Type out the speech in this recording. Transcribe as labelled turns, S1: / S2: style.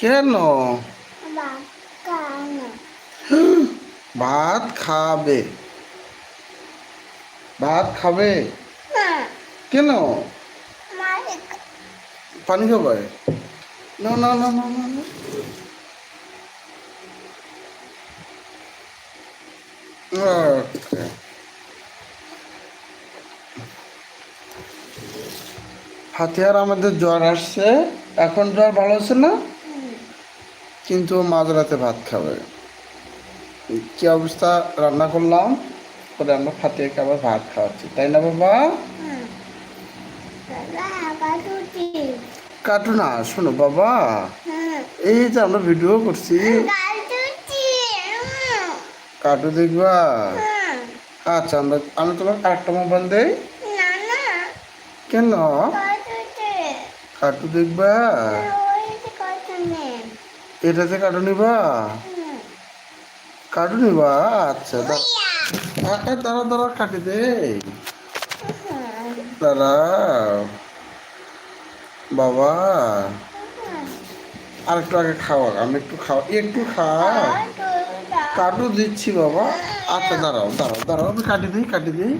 S1: কেন? ভাত খাবে। ভাত খাবে। কেন? পানি খাবে? না না না না না না। হাতিয়ার আমাদের জ্বর আসছে। এখন জ্বর ভালো আছে না? কিন্তু মাঝরাতে ভাত খাবে। কি অবস্থা? রান্না করলাম করে আমরা ফাতিয়াকে আবার ভাত খাওয়াচ্ছি। তাই না বাবা? কাটু না শোনো বাবা। এই যে আমরা ভিডিও করছি। কাটু দেখবা? আচ্ছা আমরা আমি তোমার আরেকটা মোবাইল দেই। কেন? কাটু দেখবা? এটাতে কাটু নিবা? কাটু নিবা? আচ্ছা দাঁড়া দাঁড়া, কাটি দে। দাঁড়া। বাবা। আর একটু আগে খাওয়া, আমি একটু খাওয়া, একটু খাও কাটু দিচ্ছি, বাবা। আচ্ছা দাঁড়াও দাঁড়াও দাঁড়াও, আমি কাটি দিই কাটি দিই।